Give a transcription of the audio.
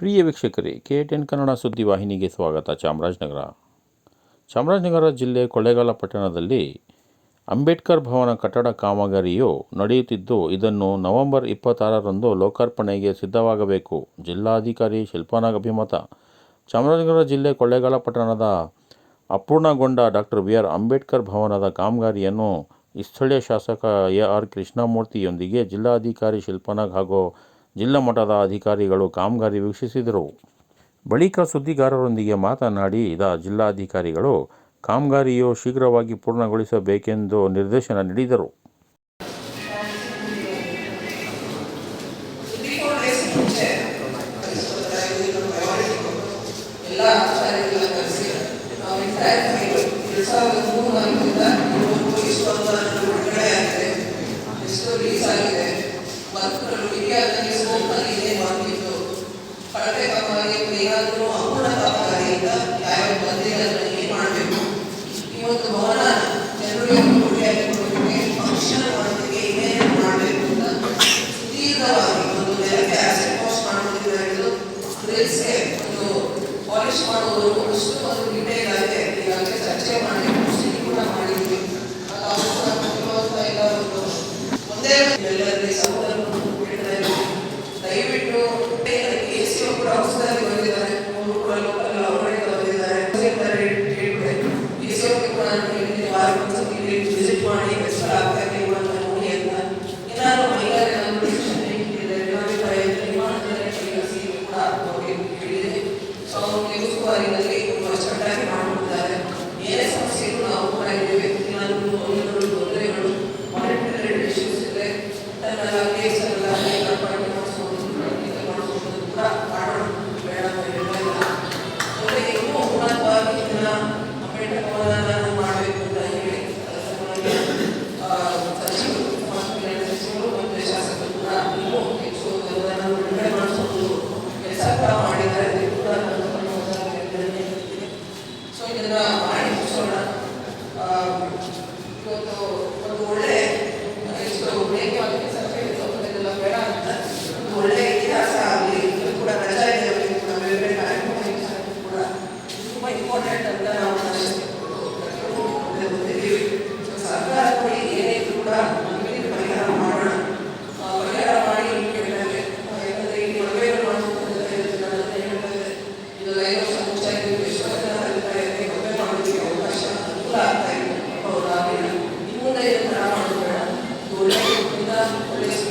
ಪ್ರಿಯ ವೀಕ್ಷಕರೇ, K ten Kannada ಸುದ್ದಿವಾಹಿನಿಗೆ ಸ್ವಾಗತ. ಚಾಮರಾಜನಗರ. ಚಾಮರಾಜನಗರ ಜಿಲ್ಲೆ ಕೊಳ್ಳೇಗಾಲ ಪಟ್ಟಣದಲ್ಲಿ ಅಂಬೇಡ್ಕರ್ ಭವನ ಕಟ್ಟಡ ಕಾಮಗಾರಿಯು ನಡೆಯುತ್ತಿದ್ದು, ಇದನ್ನು ನವೆಂಬರ್ ಇಪ್ಪತ್ತಾರರಂದು ಲೋಕಾರ್ಪಣೆಗೆ ಸಿದ್ಧವಾಗಬೇಕು. ಜಿಲ್ಲಾಧಿಕಾರಿ ಶಿಲ್ಪಾನಾಗ್ ಅಭಿಮತ. ಚಾಮರಾಜನಗರ ಜಿಲ್ಲೆ ಕೊಳ್ಳೇಗಾಲ ಪಟ್ಟಣದ ಅಪೂರ್ಣಗೊಂಡ ಡಾಕ್ಟರ್ ಬಿ ಆರ್ ಅಂಬೇಡ್ಕರ್ ಭವನದ ಕಾಮಗಾರಿಯನ್ನು ಸ್ಥಳೀಯ ಶಾಸಕ ಎ ಆರ್ ಕೃಷ್ಣಮೂರ್ತಿಯೊಂದಿಗೆ ಜಿಲ್ಲಾಧಿಕಾರಿ ಶಿಲ್ಪನಾಗ್ ಹಾಗೂ ಜಿಲ್ಲಾ ಮಟ್ಟದ ಅಧಿಕಾರಿಗಳು ಕಾಮಗಾರಿ ವೀಕ್ಷಿಸಿದರು. ಬಳಿಕ ಸುದ್ದಿಗಾರರೊಂದಿಗೆ ಮಾತನಾಡಿದ ಜಿಲ್ಲಾಧಿಕಾರಿಗಳು ಕಾಮಗಾರಿಯು ಶೀಘ್ರವಾಗಿ ಪೂರ್ಣಗೊಳಿಸಬೇಕೆಂದು ನಿರ್ದೇಶನ ನೀಡಿದರು. ಎಲ್ಲ ಕಳಪೆ ಕಾಮಗಾರಿ ಏನಾದರೂ ಅಪೂರ್ಣ ಕಾಮಗಾರಿಯಿಂದ ಯಾವ್ಯಾವ ಬಂದಿಲ್ಲ ಮಾಡಬೇಕು ಈ ಒಂದು ಭವನ ಜನರಿಗೆ ಮಾಡೋದಕ್ಕೆ ಮಾಡಬೇಕು ಅಂತ ಒಂದು ನೆಲಕ್ಕೆ ಆಸಿಡ್ ವಾಶ್ ಒಂದು ಪಾಲಿಶ್ ಒಂದು ಡೀಟೇಲ್ ಚರ್ಚೆ ಮಾಡಿ ಮುಸ್ಲಿಂ ಕೂಡ ಮಾಡಿದ್ವಿ ಅದು ಇಲ್ಲ ಒಂದು ಒಂದೇ ಎಲ್ಲರಲ್ಲಿ ಸಹೋದರರು ಎ ಸಿ ಕೂಡ ನಾನು ಹೇಳಿದ್ದೀನಿ Cristo.